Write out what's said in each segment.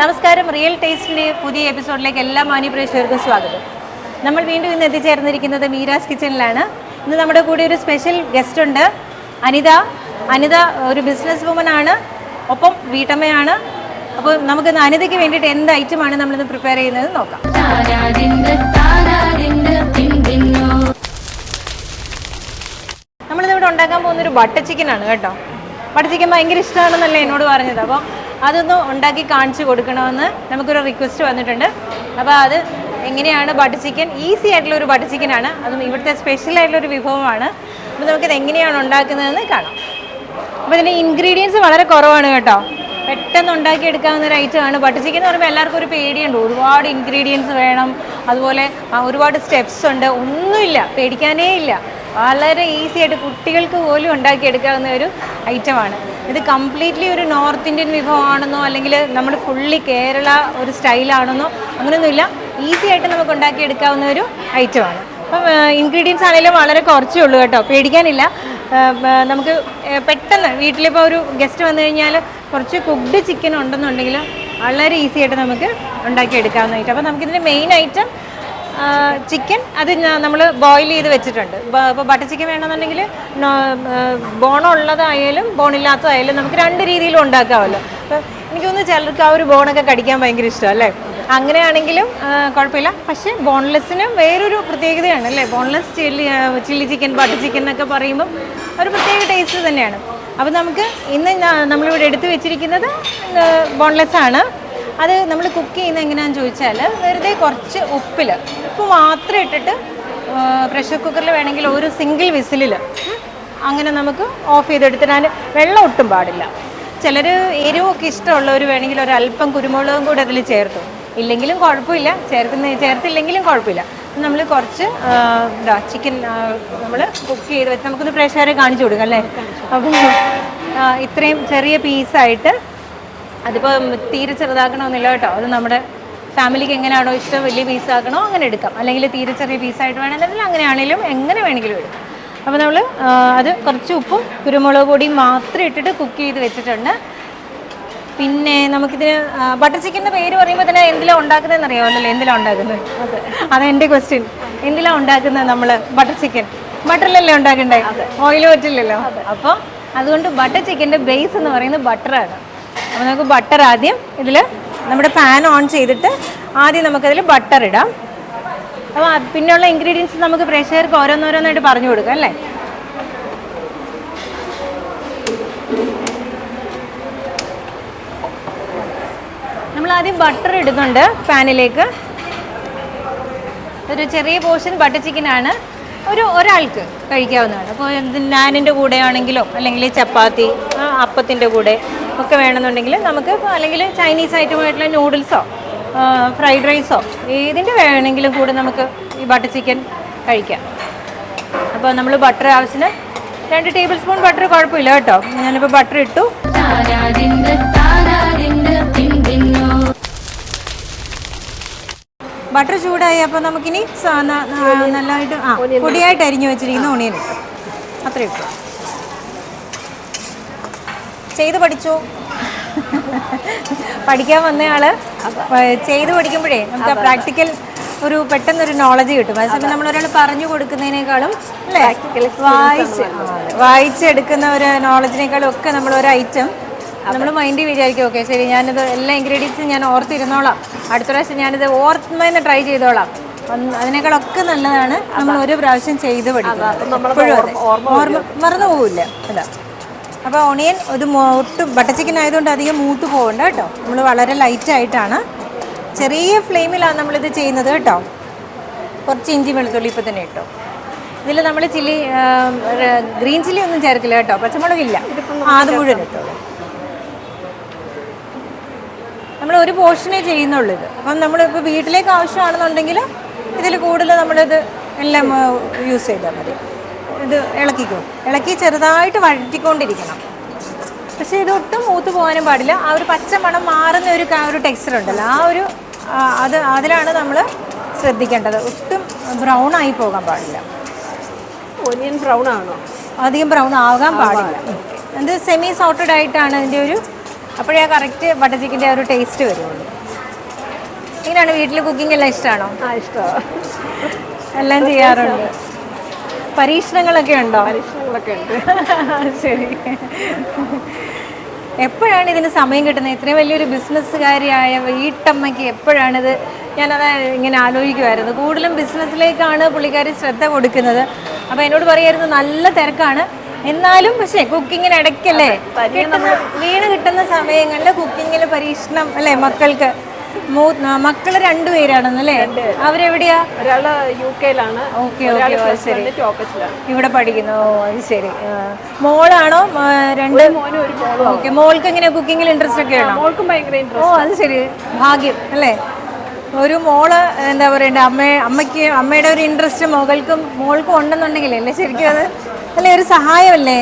നമസ്കാരം. റിയൽ ടേസ്റ്റിന്റെ പുതിയ എപ്പിസോഡിലേക്ക് എല്ലാ മാന്യ പ്രേക്ഷകർക്കും സ്വാഗതം. നമ്മൾ വീണ്ടും ഇന്ന് എത്തിച്ചേർന്നിരിക്കുന്നത് മീരാസ് കിച്ചണിലാണ്. ഇന്ന് നമ്മുടെ കൂടെ ഒരു സ്പെഷ്യൽ ഗസ്റ്റ് ഉണ്ട്. അനിത. അനിത ഒരു ബിസിനസ് വുമൻ ആണ്. ഒപ്പം വീട്ടമ്മയാണ്. അപ്പോൾ നമുക്ക് ഇന്ന് അനിതയ്ക്ക് വേണ്ടിയിട്ട് എന്ത് ഐറ്റമാണ് നമ്മളിന്ന് പ്രിപ്പയർ ചെയ്യുന്നത് നോക്കാം. നമ്മളിന്നിവിടെ ഉണ്ടാക്കാൻ പോകുന്ന ഒരു ബട്ടർ ചിക്കൻ ആണ് കേട്ടോ. ബട്ടർ ചിക്കൻ ഭയങ്കര ഇഷ്ടമാണെന്നല്ലേ എന്നോട് പറഞ്ഞത്. അപ്പോൾ അതൊന്ന് ഉണ്ടാക്കി കാണിച്ചു കൊടുക്കണമെന്ന് നമുക്കൊരു റിക്വസ്റ്റ് വന്നിട്ടുണ്ട്. അപ്പോൾ അത് എങ്ങനെയാണ് ബട്ടർ ചിക്കൻ ഈസി ആയിട്ടുള്ള ഒരു ബട്ടർ ചിക്കനാണ് അതും ഇവിടുത്തെ സ്പെഷ്യൽ ആയിട്ടുള്ള ഒരു വിഭവമാണ്. അപ്പോൾ നമുക്കിത് എങ്ങനെയാണ് ഉണ്ടാക്കുന്നതെന്ന് കാണാം. അപ്പോൾ ഇതിന്റെ ഇൻഗ്രീഡിയൻസ് വളരെ കുറവാണ് കേട്ടോ. പെട്ടെന്ന് ഉണ്ടാക്കിയെടുക്കാവുന്ന ഒരു ഐറ്റമാണ് ബട്ടർ ചിക്കൻ എന്ന് പറയുമ്പോൾ എല്ലാവർക്കും ഒരു പേടിയുണ്ട്. ഒരുപാട് ഇൻഗ്രീഡിയൻസ് വേണം. അതുപോലെ ഒരുപാട് സ്റ്റെപ്സ് ഉണ്ട്. ഒന്നുമില്ല. പേടിക്കാനേ ഇല്ല. വളരെ ഈസി ആയിട്ട് കുട്ടികൾക്ക് പോലും ഉണ്ടാക്കിയെടുക്കാവുന്ന ഒരു ഐറ്റമാണ് ഇത് കംപ്ലീറ്റ്ലി ഒരു നോർത്ത് ഇന്ത്യൻ വിഭവമാണെന്നോ അല്ലെങ്കിൽ നമ്മൾ ഫുള്ളി കേരള ഒരു സ്റ്റൈലാണെന്നോ അങ്ങനെയൊന്നുമില്ല ഈസി ആയിട്ട് നമുക്ക് ഉണ്ടാക്കിയെടുക്കാവുന്ന ഒരു ഐറ്റമാണ് അപ്പം ഇൻഗ്രീഡിയൻസ് ആണെങ്കിലും വളരെ കുറച്ചേ ഉള്ളൂ കേട്ടോ. പേടിക്കാനില്ല. നമുക്ക് പെട്ടെന്ന് വീട്ടിലിപ്പോൾ ഒരു ഗസ്റ്റ് വന്നു കഴിഞ്ഞാൽ കുറച്ച് കുക്ക്ഡ് ചിക്കൻ ഉണ്ടെന്നുണ്ടെങ്കിൽ വളരെ ഈസി ആയിട്ട് നമുക്ക് ഉണ്ടാക്കിയെടുക്കാവുന്ന ഐറ്റം അപ്പോൾ നമുക്കിതിന്റെ മെയിൻ ഐറ്റം ചിക്കൻ അത് നമ്മൾ ബോയിൽ ചെയ്ത് വെച്ചിട്ടുണ്ട്. ഇപ്പോൾ ബട്ടർ ചിക്കൻ വേണമെന്നുണ്ടെങ്കിൽ ബോണുള്ളതായാലും ബോണില്ലാത്തതായാലും നമുക്ക് രണ്ട് രീതിയിലും ഉണ്ടാക്കാമല്ലോ അപ്പോൾ എനിക്ക് തോന്നുന്നു ചിലർക്ക് ആ ഒരു ബോണൊക്കെ കടിക്കാൻ ഭയങ്കര ഇഷ്ടം അല്ലേ? അങ്ങനെയാണെങ്കിലും കുഴപ്പമില്ല. പക്ഷേ ബോൺലെസ്സിന് വേറൊരു പ്രത്യേകതയാണ് അല്ലേ? Boneless chilli chilli chicken butter chicken എന്നൊക്കെ പറയുമ്പം ഒരു പ്രത്യേക ടേസ്റ്റ് തന്നെയാണ്. അപ്പോൾ നമുക്ക് ഇന്ന് നമ്മളിവിടെ എടുത്തു വെച്ചിരിക്കുന്നത് ബോൺലെസ് ആണ്. അത് നമ്മൾ കുക്ക് ചെയ്യുന്നത് എങ്ങനെയാണെന്ന് ചോദിച്ചാൽ വെറുതെ കുറച്ച് ഉപ്പിൽ ഉപ്പ് മാത്രം ഇട്ടിട്ട് പ്രഷർ കുക്കറിൽ വേണമെങ്കിൽ ഒരു സിംഗിൾ വിസിലിൽ അങ്ങനെ നമുക്ക് ഓഫ് ചെയ്തെടുത്തിട്ട് അതിന് വെള്ളം ഒട്ടും പാടില്ല. ചിലർ എരിവൊക്കെ ഇഷ്ടമുള്ളവർ വേണമെങ്കിൽ ഒരു അല്പം കുരുമുളകും കൂടി അതിൽ ചേർത്തു ഇല്ലെങ്കിലും കുഴപ്പമില്ല. ചേർക്കുന്ന ചേർത്തില്ലെങ്കിലും കുഴപ്പമില്ല. നമ്മൾ കുറച്ച് എന്താ ഇതാ ചിക്കൻ നമ്മൾ കുക്ക് ചെയ്ത് വെച്ച് നമുക്കൊന്ന് പ്രഷറെ കാണിച്ചു കൊടുക്കാം അല്ലേ? അപ്പോൾ ഇത്രയും ചെറിയ പീസായിട്ട് അതിപ്പോൾ തീരെ ചെറുതാക്കണമെന്നില്ല കേട്ടോ. അത് നമ്മുടെ ഫാമിലിക്ക് എങ്ങനെയാണോ ഇഷ്ടം വലിയ പീസാക്കണോ അങ്ങനെ എടുക്കാം. അല്ലെങ്കിൽ തീരെ ചെറിയ പീസായിട്ട് വേണമെങ്കിൽ അങ്ങനെയാണെങ്കിലും എങ്ങനെ വേണമെങ്കിലും എടുക്കാം. അപ്പോൾ നമ്മൾ അത് കുറച്ച് ഉപ്പും കുരുമുളക് പൊടിയും മാത്രം ഇട്ടിട്ട് കുക്ക് ചെയ്ത് വെച്ചിട്ടുണ്ട്. പിന്നെ നമുക്കിതിന് ബട്ടർ ചിക്കന്റെ പേര് പറയുമ്പോൾ തന്നെ എന്തിലാണ് ഉണ്ടാക്കുന്നതെന്ന് അറിയാമല്ലോ. എന്തിലാണ് ഉണ്ടാക്കുന്നത്? അതെ. അതെന്റെ ക്വസ്റ്റ്യൻ എന്തിലാണ് ഉണ്ടാക്കുന്നത് നമ്മൾ ബട്ടർ ചിക്കൻ ബട്ടറിലല്ലേ ഉണ്ടാക്കണ്ടേ? ഓയിൽ പറ്റില്ലല്ലോ അപ്പോൾ അതുകൊണ്ട് ബട്ടർ ചിക്കന്റെ ബേസ് എന്ന് പറയുന്നത് ബട്ടറാണ് അപ്പോൾ നമുക്ക് ബട്ടർ ആദ്യം ഇതിൽ നമ്മുടെ പാൻ ഓൺ ചെയ്തിട്ട് ആദ്യം നമുക്കതിൽ ബട്ടർ ഇടാം. അപ്പോൾ പിന്നെയുള്ള ഇൻഗ്രീഡിയൻസ് നമുക്ക് പ്രേക്ഷകർക്ക് ഓരോന്നോരോന്നായിട്ട് പറഞ്ഞു കൊടുക്കാം അല്ലേ? നമ്മൾ ആദ്യം ബട്ടർ ഇടുന്നുണ്ട് പാനിലേക്ക് ഒരു ചെറിയ പോർഷൻ ബട്ടർ ചിക്കനാണ് ഒരു ഒരാൾക്ക് കഴിക്കാവുന്നതാണ്. അപ്പോൾ നാനിന്റെ കൂടെ ആണെങ്കിലോ അല്ലെങ്കിൽ ചപ്പാത്തി അപ്പത്തിന്റെ കൂടെ ഒക്കെ വേണമെന്നുണ്ടെങ്കിൽ നമുക്ക് അല്ലെങ്കിൽ ചൈനീസ് ഐറ്റമായിട്ടുള്ള നൂഡിൽസോ ഫ്രൈഡ് റൈസോ ഏതിന്റെ വേണമെങ്കിലും കൂടെ നമുക്ക് ഈ ബട്ടർ ചിക്കൻ കഴിക്കാം. അപ്പോൾ നമ്മൾ ബട്ടർ ആവശ്യത്തിന് രണ്ട് ടേബിൾ സ്പൂൺ ബട്ടർ കുഴപ്പമില്ല കേട്ടോ. ഞാനിപ്പോൾ ബട്ടർ ഇട്ടു. ബട്ടർ ചൂടായി അപ്പോൾ നമുക്കിനി നല്ലതായിട്ട് ആ പൊടിയായിട്ട് അരിഞ്ഞു വെച്ചിരിക്കുന്ന ഓണിയൻ ഇട്ടു അത്ര ഇട്ടു ചെയ്ത് പഠിച്ചു. പഠിക്കാൻ വന്നയാൾ. ചെയ്ത് പഠിക്കുമ്പോഴേ നമുക്ക് പ്രാക്ടിക്കൽ ഒരു പെട്ടെന്നൊരു നോളജ് കിട്ടും. അതേസമയം നമ്മൾ ഒരാൾ പറഞ്ഞു കൊടുക്കുന്നതിനേക്കാളും അല്ലേ? വായിച്ച് വായിച്ചെടുക്കുന്ന ഒരു നോളജിനേക്കാളും ഒക്കെ നമ്മൾ ഒരു ഐറ്റം നമ്മൾ മൈൻഡിൽ വിചാരിക്കും ഓക്കെ ശരി ഞാനിത് എല്ലാ ഇൻഗ്രീഡിയൻസും ഞാൻ ഓർത്തിരുന്നോളാം. അടുത്ത പ്രാവശ്യം ഞാനിത് ഓർമ്മയെന്ന് ട്രൈ ചെയ്തോളാം. അതിനേക്കാളൊക്കെ നല്ലതാണ് നമ്മൾ ഒരു പ്രാവശ്യം ചെയ്ത് പഠിക്കുക. ഓർമ്മ മറന്നു പോകില്ല അല്ല അപ്പോൾ ഓണിയൻ ഒരു മൂട്ട് ബട്ടർ ചിക്കൻ ആയതുകൊണ്ട് അധികം മൂട്ട് പോകണ്ട കേട്ടോ. നമ്മൾ വളരെ ലൈറ്റ് ആയിട്ടാണ്. ചെറിയ ഫ്ലെയിമിലാണ് നമ്മളിത് ചെയ്യുന്നത് കേട്ടോ. കുറച്ച് ഇഞ്ചി വെളുത്തുള്ളി ഇപ്പോൾ തന്നെ ഇട്ടോ. ഇതിൽ നമ്മൾ ചില്ലി ഗ്രീൻ ചില്ലി ഒന്നും ചേർക്കില്ല കേട്ടോ. പച്ചമുളകില്ല. ഇല്ല അത് മുഴുവൻ ഇട്ടോളൂ. നമ്മൾ ഒരു പോർഷനേ ചെയ്യുന്നുള്ളൂ ഇത്. അപ്പം നമ്മളിപ്പോൾ വീട്ടിലേക്ക് ആവശ്യമാണെന്നുണ്ടെങ്കിൽ ഇതിൽ കൂടുതൽ നമ്മളിത് എല്ലാം യൂസ് ചെയ്താൽ മതി. ഇത് ഇളക്കിക്കോ. ഇളക്കി ചെറുതായിട്ട് വഴറ്റിക്കൊണ്ടിരിക്കണം. പക്ഷേ ഇതൊട്ടും മൂത്ത് പോകാനും പാടില്ല. ആ ഒരു പച്ച മണം മാറുന്ന ഒരു ഒരു ടെക്സ്ചർ ഉണ്ടല്ലോ. ആ ഒരു അത് അതിലാണ് നമ്മൾ ശ്രദ്ധിക്കേണ്ടത്. ഒട്ടും ബ്രൗൺ ആയി പോകാൻ പാടില്ല. ഒനിയൻ ബ്രൗൺ ആണോ? അധികം ബ്രൗൺ ആകാൻ പാടില്ല. എന്ത് സെമി സോട്ടഡ് ആയിട്ടാണ് അതിന്റെ ഒരു അപ്പോഴേ ആ കറക്റ്റ് ബട്ടർ ചിക്കന്റെ ഒരു ടേസ്റ്റ് വരുള്ളൂ. ഇങ്ങനെയാണ് വീട്ടിൽ കുക്കിംഗ് എല്ലാം ഇഷ്ടമാണോ ആ ഇഷ്ടമാണ് എല്ലാം ചെയ്യാറുണ്ട്. പരീക്ഷണങ്ങളൊക്കെ ഉണ്ടോ? പരീക്ഷണങ്ങളൊക്കെ ഉണ്ട്. ശരി. എപ്പോഴാണ് ഇതിന് സമയം കിട്ടുന്നത്? ഇത്രയും വലിയൊരു ബിസിനസ്സുകാരിയായ വീട്ടമ്മയ്ക്ക് എപ്പോഴാണിത്? ഞാനത് ഇങ്ങനെ ആലോചിക്കുമായിരുന്നു കൂടുതലും ബിസിനസ്സിലേക്കാണ് പുള്ളിക്കാരി ശ്രദ്ധ കൊടുക്കുന്നത്. അപ്പോൾ എന്നോട് പറയായിരുന്നു നല്ല തിരക്കാണ്. എന്നാലും പക്ഷേ കുക്കിങ്ങിന് ഇടയ്ക്കല്ലേ കിട്ടുന്ന വീണ് കിട്ടുന്ന സമയങ്ങളിൽ കുക്കിങ്ങിൽ പരീക്ഷണം അല്ലേ മക്കൾക്ക്? മക്കൾ രണ്ടുപേരാണെന്നല്ലേ അവരെവിടെയാ? ഒരാൾ യു കെയിലാണ് ടോപ്പസിലാണ് ഇവിടെ പഠിക്കുന്നു. ഓ അത് ശരി. മോളാണോ? രണ്ട് ഓക്കെ മോൾക്ക് എങ്ങനെ കുക്കിങ്ങിൽ ഇൻട്രസ്റ്റ് ഒക്കെ ആണോ? മോൾക്കും ഭയങ്കര ഇൻട്രസ്റ്റ് ഓ അത് ശരി. ഭാഗ്യം അല്ലേ? ഒരു മോൾ എന്താ പറയണ്ട അമ്മ അമ്മയ്ക്ക് അമ്മയുടെ ഒരു ഇൻട്രസ്റ്റ് മകൾക്കും മോൾക്കും ഉണ്ടെന്നുണ്ടെങ്കിലല്ലേ ശരിക്കും അത്? അല്ലേ ഒരു സഹായമല്ലേ?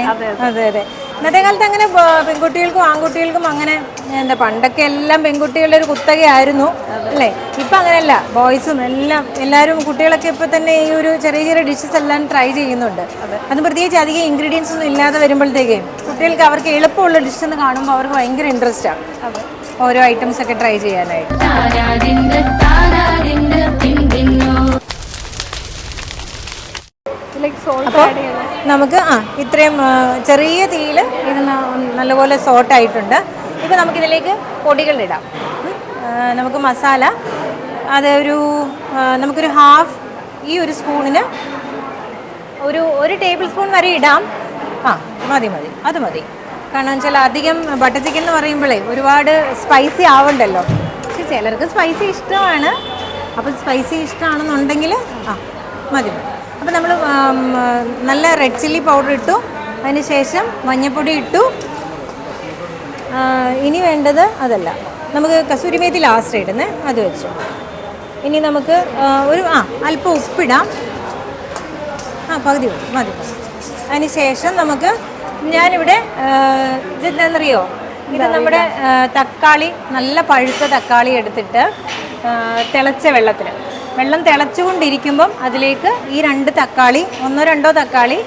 അതെ അതെ. ഇന്നത്തെ കാലത്ത് അങ്ങനെ പെൺകുട്ടികൾക്കും ആൺകുട്ടികൾക്കും അങ്ങനെ എന്താ പണ്ടൊക്കെ എല്ലാം പെൺകുട്ടികളുടെ ഒരു കുത്തകയായിരുന്നു അല്ലേ? ഇപ്പം അങ്ങനെയല്ല ബോയ്സും എല്ലാം എല്ലാവരും കുട്ടികളൊക്കെ ഇപ്പം തന്നെ ഈ ഒരു ചെറിയ ചെറിയ ഡിഷസ് എല്ലാം ട്രൈ ചെയ്യുന്നുണ്ട്. അത്. പ്രത്യേകിച്ച് അധികം ഇൻഗ്രീഡിയൻസ് ഒന്നും ഇല്ലാതെ വരുമ്പോഴത്തേക്കും കുട്ടികൾക്ക് അവർക്ക് എളുപ്പമുള്ള ഡിഷ് എന്ന് കാണുമ്പോൾ അവർക്ക് ഭയങ്കര ഇൻട്രസ്റ്റ് ആണ് ഓരോ ഐറ്റംസ് ഒക്കെ ട്രൈ ചെയ്യാനായിട്ട്. ലൈക്ക് സോൾട്ട് ആഡ് ചെയ്യണം. നമുക്ക് ആ ഇത്രയും ചെറിയ തീയിൽ ഇത് നല്ലപോലെ സോട്ടായിട്ടുണ്ട്. ഇപ്പോൾ നമുക്കിതിലേക്ക് പൊടികളിടാം. നമുക്ക് മസാല അത് ഒരു നമുക്കൊരു ഹാഫ് ഈ ഒരു സ്പൂണിന് ഒരു ഒരു ടേബിൾ സ്പൂൺ വരെ ഇടാം. ആ മതി മതി അത് മതി. കാരണം വെച്ചാൽ അധികം ബട്ടർ ചിക്കൻ എന്ന് പറയുമ്പോഴേ ഒരുപാട് സ്പൈസി ആവണ്ടല്ലോ. പക്ഷെ ചിലർക്ക് സ്പൈസി ഇഷ്ടമാണ്. അപ്പം സ്പൈസി ഇഷ്ടമാണെന്നുണ്ടെങ്കിൽ ആ മതി മതി. അപ്പോൾ നമ്മൾ നല്ല റെഡ് ചില്ലി പൗഡർ ഇട്ടു. അതിന് ശേഷം മഞ്ഞപ്പൊടി ഇട്ടു. ഇനി വേണ്ടത് അതല്ല. നമുക്ക് കസൂരി മേത്തി ലാസ്റ്റ് ഇടുന്നേ. അത് വെച്ചു. ഇനി നമുക്ക് ഒരു ആ അല്പം ഉപ്പിടാം. ആ പകുതി മതി. അതിന് ശേഷം നമുക്ക് ഞാനിവിടെ ആ, ഇതെന്താണെന്നറിയോ ഇത് നമ്മുടെ തക്കാളി നല്ല പഴുത്ത തക്കാളി എടുത്തിട്ട് തിളച്ച വെള്ളത്തിൽ വെള്ളം തിളച്ചുകൊണ്ടിരിക്കുമ്പം അതിലേക്ക് ഈ രണ്ട് തക്കാളി ഒന്നോ രണ്ടോ തക്കാളി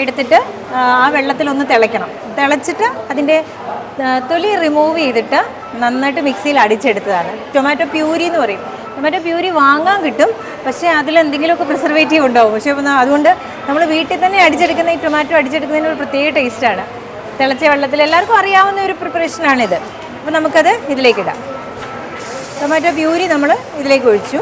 എടുത്തിട്ട് ആ, വെള്ളത്തിലൊന്ന് തിളയ്ക്കണം. തിളച്ചിട്ട് അതിന്റെ തൊലി റിമൂവ് ചെയ്തിട്ട് നന്നായിട്ട് മിക്സിയിൽ അടിച്ചെടുത്തതാണ്. ടൊമാറ്റോ പ്യൂരി എന്ന് പറയും. ടൊമാറ്റോ പ്യൂരി വാങ്ങാൻ കിട്ടും പക്ഷേ അതിൽ അതിലെന്തെങ്കിലുമൊക്കെ പ്രിസർവേറ്റീവ് ഉണ്ടാവും. പക്ഷേ അതുകൊണ്ട് നമ്മൾ വീട്ടിൽ തന്നെ അടിച്ചെടുക്കുന്ന ഈ ടൊമാറ്റോ അടിച്ചെടുക്കുന്നതിന് ഒരു പ്രത്യേക ടേസ്റ്റാണ് തിളച്ച വെള്ളത്തിൽ എല്ലാവർക്കും അറിയാവുന്ന ഒരു പ്രിപ്പറേഷനാണിത് അപ്പോൾ നമുക്കത് ഇതിലേക്കിടാം ടൊമാറ്റോ പ്യൂരി നമ്മൾ ഇതിലേക്ക് ഒഴിച്ചു.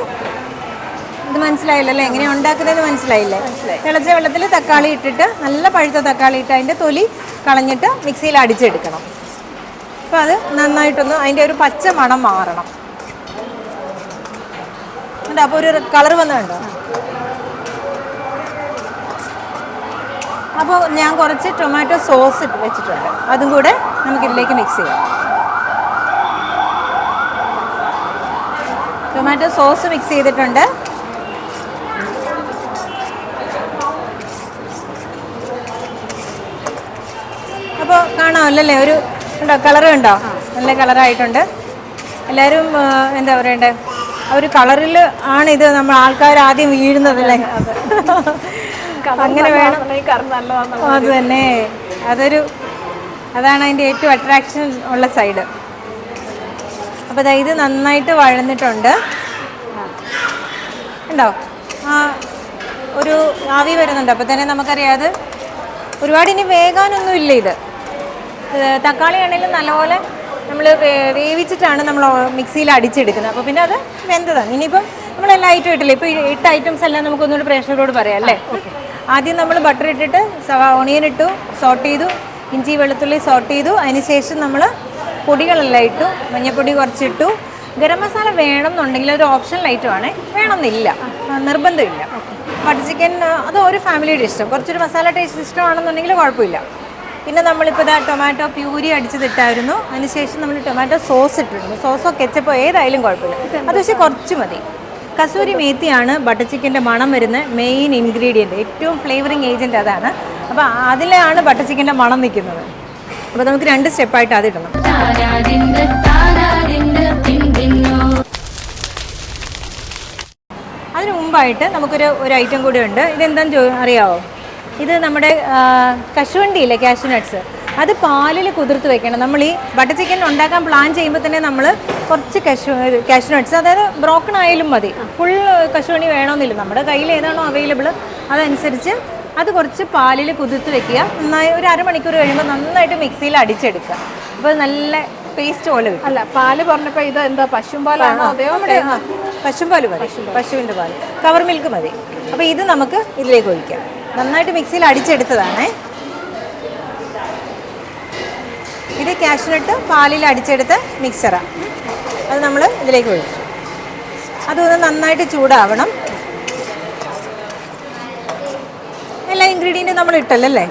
ഇത് മനസ്സിലായില്ലല്ലേ അല്ലേ? എങ്ങനെ ഉണ്ടാക്കുന്നത് മനസ്സിലായില്ലേ? തിളച്ച വെള്ളത്തിൽ തക്കാളി ഇട്ടിട്ട് നല്ല പഴുത്ത തക്കാളി ഇട്ട് അതിന്റെ തൊലി കളഞ്ഞിട്ട് മിക്സിയിൽ അടിച്ചെടുക്കണം. അപ്പോൾ അത് നന്നായിട്ടൊന്ന് അതിന്റെ ഒരു പച്ച മണം മാറണം. ഉണ്ട് അപ്പോൾ ഒരു കളർ വന്നുണ്ടോ അപ്പോൾ ഞാൻ കുറച്ച് ടൊമാറ്റോ സോസ് ഇട്ട് വെച്ചിട്ടുണ്ട്. അതും കൂടെ നമുക്ക് ഇതിലേക്ക് മിക്സ് ചെയ്യാം. ടൊമാറ്റോ സോസ് മിക്സ് ചെയ്തിട്ടുണ്ട് അപ്പോൾ കാണാമല്ലോ അല്ലേ ഒരു ഉണ്ടോ? കളർ ഉണ്ടോ നല്ല കളറായിട്ടുണ്ട്. എല്ലാവരും എന്താ പറയണ്ടേ? ഒരു കളറിൽ ആണ് ഇത് നമ്മൾ ആൾക്കാർ ആദ്യം വീഴുന്നത് അല്ലേ അങ്ങനെ വേണം. അത് തന്നെ അതൊരു അതാണ് അതിന്റെ ഏറ്റവും അട്രാക്ഷൻ ഉള്ള സൈഡ് അപ്പോൾ ഇത് നന്നായിട്ട് വഴന്നിട്ടുണ്ട്. ഉണ്ടോ ആ ഒരു ആവി വരുന്നുണ്ട്. അപ്പോൾ തന്നെ നമുക്കറിയാം അത് ഒരുപാട് ഇനി വേകാനൊന്നും ഇല്ല ഇത്. തക്കാളി ആണെങ്കിലും നല്ലപോലെ നമ്മൾ വേവിച്ചിട്ടാണ് നമ്മൾ മിക്സിയിൽ അടിച്ചെടുക്കുന്നത്. അപ്പോൾ പിന്നെ അത് വെന്തതാണ്. ഇനിയിപ്പം നമ്മൾ എല്ലാ ഐറ്റം ഇട്ടില്ലേ ഇപ്പോൾ എട്ട് ഐറ്റംസ് എല്ലാം നമുക്കൊന്നുകൂടി പ്രേക്ഷകരോട് പറയാം അല്ലേ? ആദ്യം നമ്മൾ ബട്ടർ ഇട്ടിട്ട് ഓണിയൻ ഇട്ടു സോട്ട് ചെയ്തു ഇഞ്ചി വെളുത്തുള്ളി സോട്ട് ചെയ്തു. അതിനുശേഷം നമ്മൾ പൊടികളെല്ലാം ഇട്ടു മഞ്ഞൾപ്പൊടി കുറച്ചിട്ടു. ഗരം മസാല വേണം എന്നുണ്ടെങ്കിൽ ഒരു ഓപ്ഷണൽ ഐറ്റമാണ് വേണമെന്നില്ല. നിർബന്ധമില്ല. ബട്ടർ ചിക്കൻ അത് ഒരു ഫാമിലിയുടെ ഇഷ്ടം. കുറച്ചൊരു മസാല ടേസ്റ്റ് ഇഷ്ടമാണെന്നുണ്ടെങ്കിൽ കുഴപ്പമില്ല. പിന്നെ നമ്മളിപ്പോൾ ഇതാ ടൊമാറ്റോ പ്യൂരി അടിച്ചതിട്ടായിരുന്നു. അതിനുശേഷം നമ്മൾ ടൊമാറ്റോ സോസ് ഇട്ടിട്ടുണ്ട്. സോസോ കെച്ചപ്പോ ഏതായാലും കുഴപ്പമില്ല. അത് പക്ഷേ കുറച്ച് മതി. കസൂരി മേത്തിയാണ് ബട്ടർ ചിക്കന്റെ മണം വരുന്ന മെയിൻ ഇൻഗ്രീഡിയന്റ് ഏറ്റവും ഫ്ലേവറിങ് ഏജന്റ് അതാണ്. അപ്പോൾ അതിലാണ് ബട്ടർ ചിക്കന്റെ മണം നിൽക്കുന്നത്. അപ്പോൾ നമുക്ക് രണ്ട് സ്റ്റെപ്പായിട്ട് അതിടണം ഇടണം. അതിനു മുമ്പായിട്ട് നമുക്കൊരു ഒരു ഐറ്റം കൂടി ഉണ്ട്. ഇതെന്താണെന്ന് അറിയാവോ? ഇത് നമ്മുടെ കശുവണ്ടി കശുവണ്ടിയില്ലേ കാഷ്യൂ നട്ട്സ് അത് പാലിൽ കുതിർത്ത് വെക്കണം. നമ്മൾ ഈ ബട്ടർ ചിക്കൻ ഉണ്ടാക്കാൻ പ്ലാൻ ചെയ്യുമ്പോൾ തന്നെ നമ്മൾ കുറച്ച് കശു കാഷ്യൂ നട്ട്സ് അതായത് ബ്രോക്കൺ ആയാലും മതി. ഫുൾ കശുവണ്ടി വേണമെന്നില്ല നമ്മുടെ കയ്യിൽ ഏതാണോ അവൈലബിൾ അതനുസരിച്ച് അത് കുറച്ച് പാലിൽ കുതിർത്ത് വെക്കുക. നന്നായി ഒരു അരമണിക്കൂർ കഴിയുമ്പോൾ നന്നായിട്ട് മിക്സിയിൽ അടിച്ചെടുക്കുക. അപ്പോൾ നല്ല പേസ്റ്റ് പോലെ കിട്ടും. അല്ല പാൽ പറഞ്ഞപ്പോൾ ഇത് എന്താ പശുമ്പാലാണോ അതെയോ നമ്മുടെ ആ, പശുമ്പാൽ മതി. പശുവിന്റെ പാൽ. കവർ മിൽക്ക് മതി. അപ്പോൾ ഇത് നമുക്ക് ഇതിലേക്ക് ഒഴിക്കാം. നന്നായിട്ട് മിക്സിയിൽ അടിച്ചെടുത്തതാണേ. ഇത് കാഷ്നട്ട് പാലിൽ അടിച്ചെടുത്ത് മിക്സറാണ് അത് നമ്മൾ ഇതിലേക്ക് ഒഴിച്ചു. അതൊന്ന് നന്നായിട്ട് ചൂടാവണം. എല്ലാ ഇൻഗ്രീഡിയന്റും നമ്മൾ ഇട്ടല്ലേ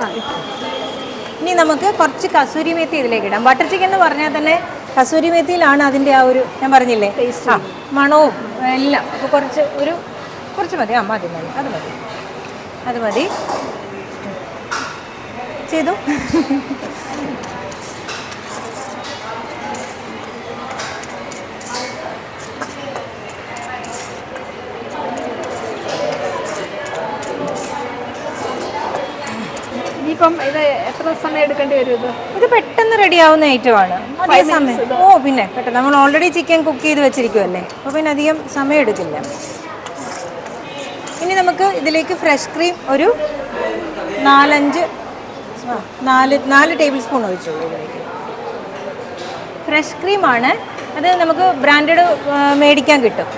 ഇനി നമുക്ക് കുറച്ച് കസൂരി മേത്തി ഇതിലേക്ക് ഇടാം. ബട്ടർ ചിക്കൻ എന്ന് പറഞ്ഞാൽ തന്നെ കസൂരി മേത്തിയിലാണ് അതിന്റെ ആ ഒരു ഞാൻ പറഞ്ഞില്ലേ? ആ മണവും എല്ലാം. അപ്പോൾ കുറച്ച് ഒരു കുറച്ച് മതി. ആ മതി മതി. അത് മതി. അത് മതി. ചെയ്തു. ഇനിയിപ്പം ഇത് എത്ര സമയം എടുക്കേണ്ടി വരും ഇത്? ഇത് പെട്ടെന്ന് റെഡി ആവുന്ന ഐറ്റമാണ് അധികം സമയം. ഓ പിന്നെ പെട്ടെന്ന്. നമ്മൾ ഓൾറെഡി ചിക്കൻ കുക്ക് ചെയ്ത് വെച്ചിരിക്കുമല്ലേ അപ്പോൾ പിന്നെ അധികം സമയം എടുക്കില്ല. ഇനി നമുക്ക് ഇതിലേക്ക് ഫ്രഷ് ക്രീം ഒരു നാലഞ്ച് നാല് നാല് ടേബിൾ സ്പൂൺ ഒഴിച്ചോളൂ ഇതിലേക്ക് ഫ്രഷ് ക്രീമാണ് അത് നമുക്ക് ബ്രാൻഡഡ് മേടിക്കാൻ കിട്ടും.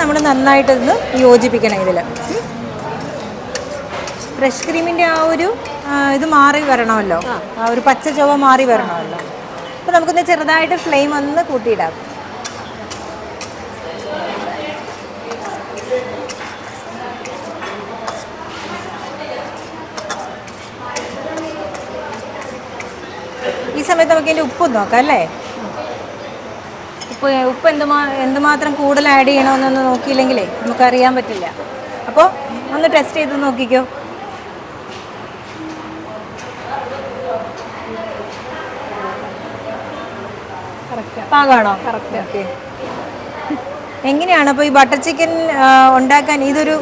നമ്മൾ നന്നായിട്ടൊന്ന് യോജിപ്പിക്കണം ഇതിൽ ഫ്രഷ് ക്രീമിന്റെ ആ ഒരു ഇത് മാറി വരണമല്ലോ. ആ. ഒരു പച്ച ചുവ മാറി വരണമല്ലോ. അപ്പോൾ നമുക്കൊന്ന് ചെറുതായിട്ട് ഫ്ലെയിം ഒന്ന് കൂട്ടിയിടാം. ഈ സമയത്ത് നമുക്ക് ഇതിന്റെ ഉപ്പ് നോക്കാം അല്ലേ? ഉപ്പ് ഉപ്പ് എന്തുമാ എന്തുമാത്രം കൂടുതൽ ആഡ് ചെയ്യണമെന്നൊന്ന് നോക്കിയില്ലെങ്കിലേ നമുക്കറിയാൻ പറ്റില്ല. അപ്പോൾ ഒന്ന് ടെസ്റ്റ് ചെയ്ത് നോക്കിക്കോ. പാകമാണോ എങ്ങനെയാണ്? അപ്പോൾ ഈ ബട്ടർ ചിക്കൻ ഉണ്ടാക്കാൻ ഇതൊരു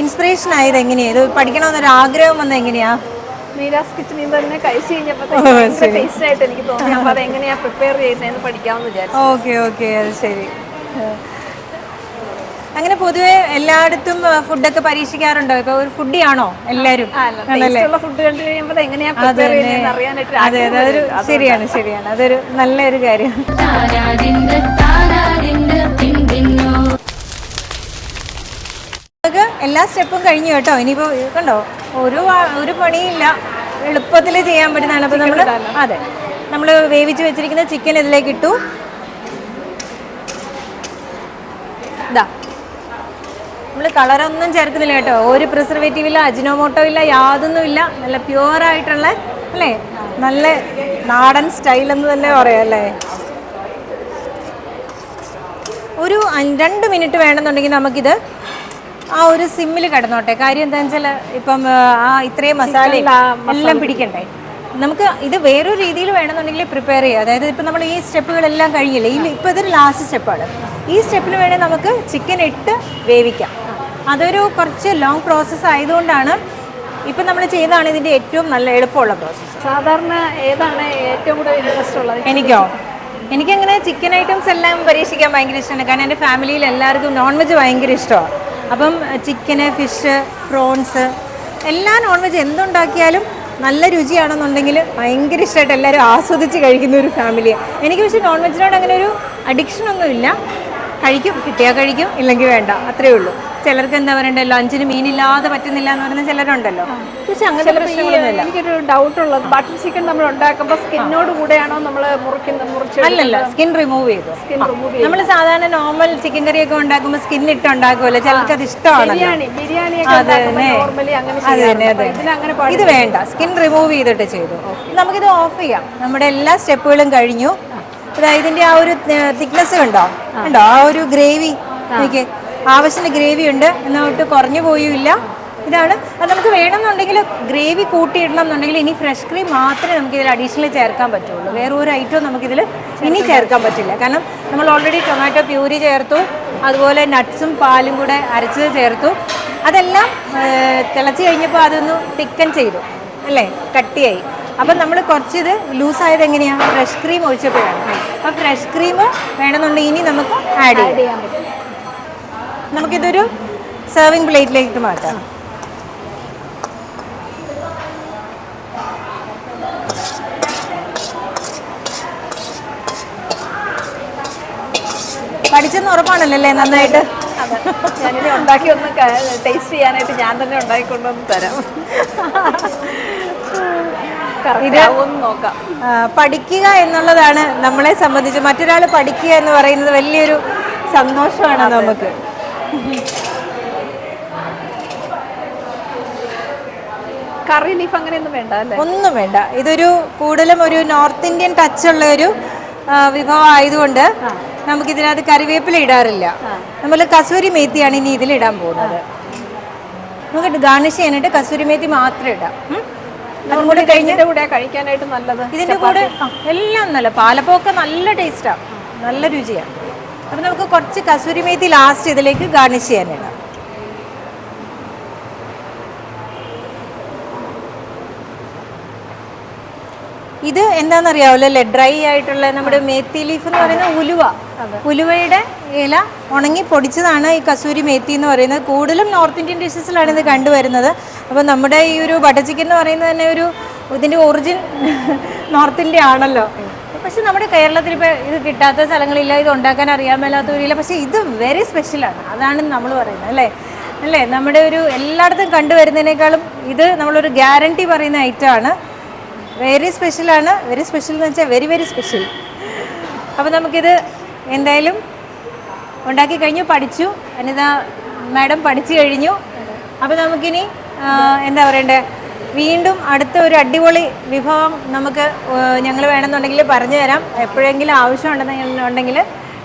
ഇൻസ്പിറേഷൻ ആയത് എങ്ങനെയാ? ഇത് പഠിക്കണമെന്നൊരു ആഗ്രഹം വന്ന എങ്ങനെയാ? മീരാസ് കിച്ചണിൽ നിന്ന് തന്നെ കഴിച്ചു കഴിഞ്ഞപ്പോൾ ടേസ്റ്റ് ആയിട്ട് എനിക്ക് തോന്നി. അപ്പോൾ അത് എങ്ങനെയാ പ്രിപ്പയർ ചെയ്യുന്നതെന്ന് പഠിക്കാമെന്ന് വിചാരിച്ചു. ഓക്കെ ഓക്കെ അത് ശരി. അങ്ങനെ പൊതുവെ എല്ലായിടത്തും ഫുഡൊക്കെ പരീക്ഷിക്കാറുണ്ടോ? ഇപ്പൊ ഒരു ഫുഡിയാണോ എല്ലാരും ഫുഡ് കണ്ടു കഴിയുമ്പോൾ എങ്ങനെയാ അതെ അതൊരു ശരിയാണ് ശരിയാണ്. അതൊരു നല്ലൊരു കാര്യമാണ്. എല്ലാ സ്റ്റെപ്പും കഴിഞ്ഞു കേട്ടോ. ഇനിയിപ്പോ കണ്ടോ ഒരു ഒരു പണിയില്ല. എളുപ്പത്തിൽ ചെയ്യാൻ പറ്റുന്നതാണ്. അപ്പൊ നമ്മൾ അതെ. നമ്മൾ വേവിച്ച് വെച്ചിരിക്കുന്ന ചിക്കൻ ഇതിലേക്ക് ഇട്ടു. നമ്മൾ കളറൊന്നും ചേർക്കുന്നില്ല കേട്ടോ. ഒരു പ്രിസർവേറ്റീവ് ഇല്ല അജിനോമോട്ടോ ഇല്ല യാതൊന്നും ഇല്ല നല്ല പ്യുവർ ആയിട്ടുള്ള അല്ലേ? നല്ല നാടൻ സ്റ്റൈൽ എന്ന് തന്നെ പറയാം അല്ലേ? ഒരു രണ്ട് മിനിറ്റ് വേണമെന്നുണ്ടെങ്കിൽ നമുക്കിത് ആ ഒരു സിമ്മിൽ കിടന്നോട്ടെ. കാര്യം എന്താണെന്ന് വെച്ചാൽ ഇപ്പം ആ, ഇത്രയും മസാല എല്ലാം പിടിക്കണ്ടേ? നമുക്ക് ഇത് വേറൊരു രീതിയിൽ വേണമെന്നുണ്ടെങ്കിൽ പ്രിപ്പയർ ചെയ്യുക അതായത് ഇപ്പം നമ്മൾ ഈ സ്റ്റെപ്പുകളെല്ലാം കഴിയില്ലേ ഈ ഇപ്പോൾ ഇതൊരു ലാസ്റ്റ് സ്റ്റെപ്പാണ് ഈ സ്റ്റെപ്പിൽ വേണേൽ നമുക്ക് ചിക്കൻ ഇട്ട് വേവിക്കാം. അതൊരു കുറച്ച് ലോങ് പ്രോസസ്സ് ആയതുകൊണ്ടാണ് ഇപ്പം നമ്മൾ ചെയ്തതാണ് ഇതിന്റെ ഏറ്റവും നല്ല എളുപ്പമുള്ള പ്രോസസ്സ് സാധാരണ ഏതാണ് ഏറ്റവും കൂടുതൽ ഇൻട്രസ്റ്റ് ഉള്ളത്? എനിക്കോ? എനിക്കങ്ങനെ ചിക്കൻ ഐറ്റംസ് എല്ലാം പരീക്ഷിക്കാൻ ഭയങ്കര ഇഷ്ടമാണ്. കാരണം എന്റെ ഫാമിലിയിൽ എല്ലാവർക്കും നോൺ വെജ് ഭയങ്കര ഇഷ്ടമാണ്. അപ്പം ചിക്കന് ഫിഷ് പ്രോൺസ് എല്ലാ നോൺ വെജ് എന്തുണ്ടാക്കിയാലും നല്ല രുചിയാണെന്നുണ്ടെങ്കിൽ ഭയങ്കര ഇഷ്ടമായിട്ട് എല്ലാവരും ആസ്വദിച്ച് കഴിക്കുന്ന ഒരു ഫാമിലിയാണ് എനിക്ക് പക്ഷേ നോൺ വെജിനോട് അങ്ങനെ ഒരു അഡിക്ഷൻ ഒന്നുമില്ല. കഴിക്കും കിട്ടിയാൽ കഴിക്കും ഇല്ലെങ്കിൽ വേണ്ട. അത്രേ ഉള്ളൂ. ചിലർക്ക് എന്താ പറയണ്ടേ ലഞ്ചിന് മീനില്ലാതെ പറ്റുന്നില്ല എന്ന് പറയുന്ന ചിലരുണ്ടല്ലോ. പക്ഷെ അങ്ങനെ പ്രശ്നങ്ങളൊന്നുമില്ല എനിക്കൊരു ഡൗട്ട് ഉള്ളത് ബട്ടർ ചിക്കൻ നമ്മൾ ഉണ്ടാക്കുമ്പോൾ സ്കിന്നോട് കൂടെയാണോ നമ്മൾ മുറിക്കുന്നത് മുറിച്ച് അല്ലല്ല സ്കിൻ റിമൂവ് ചെയ്തു. സ്കിൻ റിമൂവ് നമ്മൾ സാധാരണ നോർമൽ ചിക്കൻ കറി ഒക്കെ ഉണ്ടാക്കുമ്പോൾ സ്കിൻ ഇട്ട് ഉണ്ടാക്കുമല്ലോ ചിലർക്ക് അത് ഇഷ്ടമാണ് ബിരിയാണി. ഇത് വേണ്ട. സ്കിൻ റിമൂവ് ചെയ്തിട്ട് ചെയ്തു. നമുക്കിത് ഓഫ് ചെയ്യാം. നമ്മുടെ എല്ലാ സ്റ്റെപ്പുകളും കഴിഞ്ഞു. ഇതിന്റെ ആ ഒരു തിക്നെസ് കണ്ടോ? കണ്ടോ? ആ ഒരു ഗ്രേവി. എനിക്ക് ആവശ്യത്തിന് ഗ്രേവി ഉണ്ട്. എന്നിട്ട് കുറഞ്ഞു പോയില്ല ഇതാണ്. അത് നമുക്ക് വേണമെന്നുണ്ടെങ്കിൽ ഗ്രേവി കൂട്ടിയിടണം എന്നുണ്ടെങ്കിൽ ഇനി ഫ്രഷ് ക്രീം മാത്രമേ നമുക്ക് ഇതിൽ അഡീഷണൽ ചേർക്കാൻ പറ്റുള്ളൂ. വേറെ ഒരു ഐറ്റവും നമുക്കിതിൽ ഇനി ചേർക്കാൻ പറ്റില്ല. കാരണം നമ്മൾ ഓൾറെഡി ടൊമാറ്റോ പ്യൂരി ചേർത്തു. അതുപോലെ നട്ട്സും പാലും കൂടെ അരച്ചത് ചേർത്തു. അതെല്ലാം തിളച്ച് കഴിഞ്ഞപ്പോൾ അതൊന്ന് തിക്കൻ ചെയ്തു. അല്ലേ? കട്ടിയായി. അപ്പം നമ്മൾ കുറച്ചിത് ലൂസായത് എങ്ങനെയാണ് ഫ്രഷ് ക്രീം ഒഴിച്ചപ്പോഴാണ്. അപ്പം ഫ്രഷ് ക്രീം വേണമെന്നുണ്ടെങ്കിൽ ഇനി നമുക്ക് ആഡ് ചെയ്യാം. നമുക്കിതൊരു സെർവിങ് പ്ലേറ്റിലേക്ക് മാറ്റാം. പഠിച്ചെന്ന് ഉറപ്പാണല്ലോ അല്ലേ നന്നായിട്ട് ഞാനിനി ഉണ്ടാക്കി ഒന്ന് ടേസ്റ്റ് ചെയ്യാനായിട്ട് ഞാൻ തന്നെ ഉണ്ടാക്കിക്കൊണ്ടൊന്ന് തരാം. ഇത് പഠിക്കുക എന്നുള്ളതാണ് നമ്മളെ സംബന്ധിച്ച് മറ്റൊരാൾ പഠിക്കുക എന്ന് പറയുന്നത് വലിയൊരു സന്തോഷമാണ് നമുക്ക്. കറി ലീഫ് അങ്ങനെയൊന്നും വേണ്ട അല്ലേ? ഒന്നും വേണ്ട. ഇതൊരു കൂടുതലും ഒരു നോർത്ത് ഇന്ത്യൻ ടച്ച് ഉള്ള ഒരു വിഭവം ആയതുകൊണ്ട് നമുക്ക് ഇതിനകത്ത് കറിവേപ്പില ഇടാറില്ല. നമ്മൾ കസൂരി മേത്തിയാണ് ഇനി ഇതിലിടാൻ പോകുന്നത്. നമുക്ക് ഗാർണിഷ് ചെയ്യാനായിട്ട് കസൂരി മേത്തി മാത്രം ഇടാം. അതും കൂടെ കഴിഞ്ഞ് ഇതിന്റെ കൂടെ കഴിക്കാനായിട്ട് നല്ലത്. ഇതിന്റെ കൂടെ? എല്ലാം നല്ല. പാലപ്പമൊക്കെ നല്ല ടേസ്റ്റാ. നല്ല രുചിയാണ് അപ്പം നമുക്ക് കുറച്ച് കസൂരി മേത്തി ലാസ്റ്റ് ഇതിലേക്ക് ഗാർണിഷ് ചെയ്യാനിടാം ഇത് എന്താണെന്നറിയാവല്ലോ അല്ലേ? ഡ്രൈ ആയിട്ടുള്ള നമ്മുടെ മേത്തി ലീഫ് എന്ന് പറയുന്ന ഉലുവ. ഉലുവയുടെ ഇല ഉണങ്ങി പൊടിച്ചതാണ് ഈ കസൂരി മേത്തി എന്ന് പറയുന്നത്. കൂടുതലും നോർത്ത് ഇന്ത്യൻ ഡിഷസിലാണ് ഇത് കണ്ടുവരുന്നത്. അപ്പോൾ നമ്മുടെ ഈ ഒരു ബട്ടർ ചിക്കൻ എന്ന് പറയുന്നത് തന്നെ ഒരു ഇതിന്റെ ഒറിജിൻ നോർത്ത് ഇന്ത്യ ആണല്ലോ. പക്ഷെ നമ്മുടെ കേരളത്തിൽ ഇപ്പോൾ ഇത് കിട്ടാത്ത സ്ഥലങ്ങളില്ല ഇത് ഉണ്ടാക്കാൻ അറിയാൻ മേലാത്തവരില്ല. പക്ഷേ ഇത് വെരി സ്പെഷ്യലാണ് അതാണ് നമ്മൾ പറയുന്നത് അല്ലേ? അല്ലേ? നമ്മുടെ ഒരു എല്ലായിടത്തും കണ്ടുവരുന്നതിനേക്കാളും ഇത് നമ്മളൊരു ഗ്യാരണ്ടി പറയുന്ന ഐറ്റമാണ് വെരി സ്പെഷ്യലാണ് വെരി സ്പെഷ്യൽ എന്ന് വെച്ചാൽ വെരി വെരി സ്പെഷ്യൽ അപ്പോൾ നമുക്കിത് എന്തായാലും ഉണ്ടാക്കി കഴിഞ്ഞു പഠിച്ചു. അനിത മാഡം പഠിച്ചു കഴിഞ്ഞു. അപ്പോൾ നമുക്കിനി എന്താ പറയണ്ടേ? വീണ്ടും അടുത്ത ഒരു അടിപൊളി വിഭവം നമുക്ക് ഞങ്ങൾ വേണമെന്നുണ്ടെങ്കിൽ പറഞ്ഞു തരാം എപ്പോഴെങ്കിലും ആവശ്യമുണ്ടെന്നുണ്ടെങ്കിൽ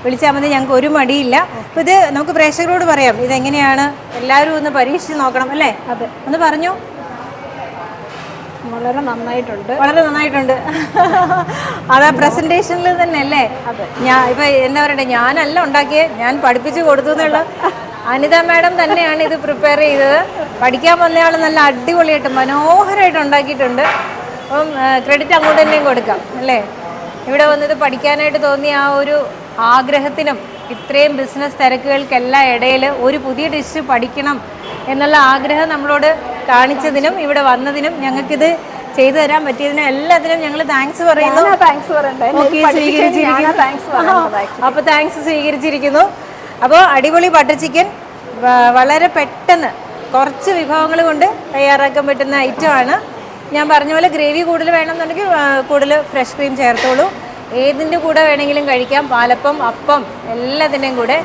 വിളിച്ചാൽ മതി ഞങ്ങൾക്ക് ഒരു മടിയില്ല. അപ്പോൾ ഇത് നമുക്ക് പ്രേക്ഷകരോട് പറയാം ഇതെങ്ങനെയാണ്? എല്ലാവരും ഒന്ന് പരീക്ഷിച്ച് നോക്കണം അല്ലേ? അതെ. ഒന്ന് പറഞ്ഞു. വളരെ നന്നായിട്ടുണ്ട്. വളരെ നന്നായിട്ടുണ്ട്. അതാ പ്രസന്റേഷനിൽ തന്നെ അല്ലേ ഞാൻ ഇപ്പൊ എന്താ പറയണ്ടേ? ഞാനല്ല ഉണ്ടാക്കിയേ ഞാൻ പഠിപ്പിച്ചു കൊടുത്തു എന്നുള്ള അനിത മാഡം തന്നെയാണ് ഇത് പ്രിപ്പയർ ചെയ്തത്. പഠിക്കാൻ വന്നയാൾ നല്ല അടിപൊളിയായിട്ട് മനോഹരമായിട്ട് ഉണ്ടാക്കിയിട്ടുണ്ട്. അപ്പം ക്രെഡിറ്റ് അങ്ങോട്ട് തന്നെയും കൊടുക്കാം അല്ലേ? ഇവിടെ വന്നത് പഠിക്കാനായിട്ട് തോന്നിയ ആ ഒരു ആഗ്രഹത്തിനും ഇത്രയും ബിസിനസ് തിരക്കുകൾക്കെല്ലാം ഇടയിൽ ഒരു പുതിയ ഡിഷ് പഠിക്കണം എന്നുള്ള ആഗ്രഹം നമ്മളോട് കാണിച്ചതിനും ഇവിടെ വന്നതിനും ഞങ്ങൾക്കിത് ചെയ്തു തരാൻ പറ്റിയതിനും എല്ലാത്തിനും ഞങ്ങൾ താങ്ക്സ് പറയുന്നു. താങ്ക്സ് താങ്ക്സ് അപ്പോൾ താങ്ക്സ് സ്വീകരിച്ചിരിക്കുന്നു. അപ്പോൾ അടിപൊളി ബട്ടർ ചിക്കൻ വളരെ പെട്ടെന്ന് കുറച്ച് വിഭവങ്ങൾ കൊണ്ട് തയ്യാറാക്കാൻ പറ്റുന്ന ഐറ്റമാണ് ഞാൻ പറഞ്ഞ പോലെ ഗ്രേവി കൂടുതൽ വേണമെന്നുണ്ടെങ്കിൽ കൂടുതൽ ഫ്രഷ് ക്രീം ചേർത്തോളൂ. ഏതിന്റെ കൂടെ വേണമെങ്കിലും കഴിക്കാം. പാലപ്പം അപ്പം എല്ലാത്തിന്റെയും കൂടെ.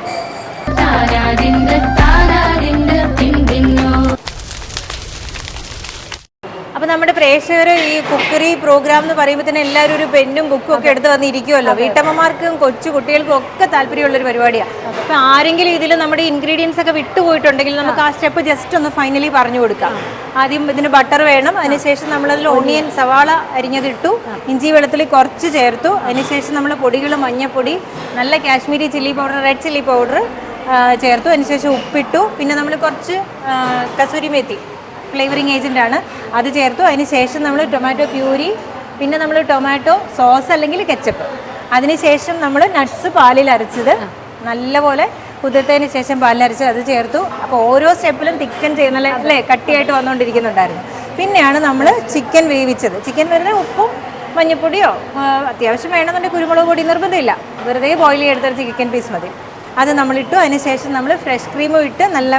അപ്പോൾ നമ്മുടെ പ്രേക്ഷകർ ഈ കുക്കറി പ്രോഗ്രാം എന്ന് പറയുമ്പോൾ തന്നെ എല്ലാവരും ഒരു പെന്നും ബുക്കും ഒക്കെ എടുത്ത് വന്നിരിക്കുമല്ലോ വീട്ടമ്മമാർക്കും കൊച്ചു കുട്ടികൾക്കും ഒക്കെ താല്പര്യമുള്ളൊരു പരിപാടിയാണ് അപ്പോൾ ആരെങ്കിലും ഇതിൽ നമ്മുടെ ഇൻഗ്രീഡിയൻസ് ഒക്കെ വിട്ടുപോയിട്ടുണ്ടെങ്കിൽ നമുക്ക് ആ സ്റ്റെപ്പ് ജസ്റ്റ് ഒന്ന് ഫൈനലി പറഞ്ഞു കൊടുക്കാം. ആദ്യം ഇതിന് ബട്ടർ വേണം അതിനുശേഷം നമ്മളതിൽ ഓണിയൻ സവാള അരിഞ്ഞതിട്ടു ഇഞ്ചി വെള്ളത്തിൽ കുറച്ച് ചേർത്തു അതിനുശേഷം നമ്മൾ പൊടികൾ മഞ്ഞപ്പൊടി നല്ല Kashmiri chilli powder red chilli powder ചേർത്തു അതിനുശേഷം ഉപ്പിട്ടു പിന്നെ നമ്മൾ കുറച്ച് കസൂരി മേത്തി. ഫ്ലേവറിങ് ഏജന്റ് ആണ് അത് ചേർത്തു. അതിന് ശേഷം നമ്മൾ ടൊമാറ്റോ പ്യൂരി പിന്നെ നമ്മൾ ടൊമാറ്റോ സോസ് അല്ലെങ്കിൽ കെച്ചപ്പ്. അതിനുശേഷം നമ്മൾ നട്ട്സ് പാലിൽ അരച്ചത്. നല്ലപോലെ കുതിർത്തതിന് ശേഷം പാലിൽ അരച്ചത്. അത് ചേർത്തു. അപ്പോൾ ഓരോ സ്റ്റെപ്പിലും തിക്കൻ ചെയ്യുന്ന അല്ലേ കട്ടിയായിട്ട് വന്നുകൊണ്ടിരിക്കുന്നുണ്ടായിരുന്നു പിന്നെയാണ് നമ്മൾ ചിക്കൻ വേവിച്ചത്. ചിക്കൻ വെറുതെ ഉപ്പും മഞ്ഞപ്പൊടിയോ അത്യാവശ്യം വേണമെന്നുണ്ടെങ്കിൽ കുരുമുളക് പൊടി നിർബന്ധമില്ല. വെറുതെ ബോയിൽ ചെയ്തെടുത്ത ചിക്കൻ പീസ് മതി. അത് നമ്മളിട്ടു. അതിന് ശേഷം നമ്മൾ ഫ്രഷ് ക്രീമും ഇട്ട് നല്ല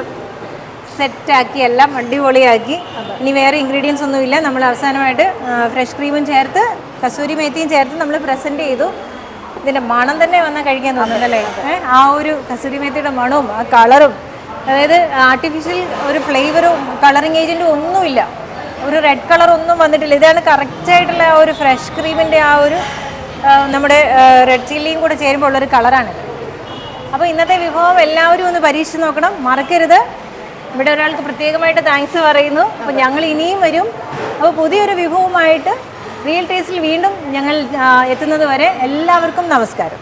സെറ്റാക്കി എല്ലാം അടിപൊളിയാക്കി. ഇനി വേറെ ഇൻഗ്രീഡിയൻസ് ഒന്നുമില്ല. നമ്മൾ അവസാനമായിട്ട് ഫ്രഷ് ക്രീമും ചേർത്ത് കസൂരി മേത്തിയും ചേർത്ത് നമ്മൾ പ്രസന്റ് ചെയ്തു. ഇതിന്റെ മണം തന്നെ വന്നാൽ കഴിക്കാൻ തോന്നുന്നല്ലേ ആ ഒരു കസൂരി മേത്തിയുടെ മണവും ആ കളറും അതായത് ആർട്ടിഫിഷ്യൽ ഒരു ഫ്ലേവറും കളറിങ് ഏജന്റും ഒന്നുമില്ല. ഒരു റെഡ് കളർ ഒന്നും വന്നിട്ടില്ല. ഇതാണ് കറക്റ്റായിട്ടുള്ള ആ ഒരു ഫ്രഷ് ക്രീമിന്റെ ആ ഒരു നമ്മുടെ റെഡ് ചില്ലിയും കൂടെ ചേരുമ്പോൾ ഉള്ളൊരു കളറാണ് അപ്പോൾ ഇന്നത്തെ വിഭവം എല്ലാവരും ഒന്ന് പരീക്ഷിച്ച് നോക്കണം. മറക്കരുത്. ഇവിടെ ഒരാൾക്ക് പ്രത്യേകമായിട്ട് താങ്ക്സ് പറയുന്നു. അപ്പോൾ ഞങ്ങൾ ഇനിയും വരും. അപ്പോൾ പുതിയൊരു വിഭവമായിട്ട് റിയൽ ടേസ്റ്റിൽ വീണ്ടും ഞങ്ങൾ എത്തുന്നത് വരെ എല്ലാവർക്കും നമസ്കാരം.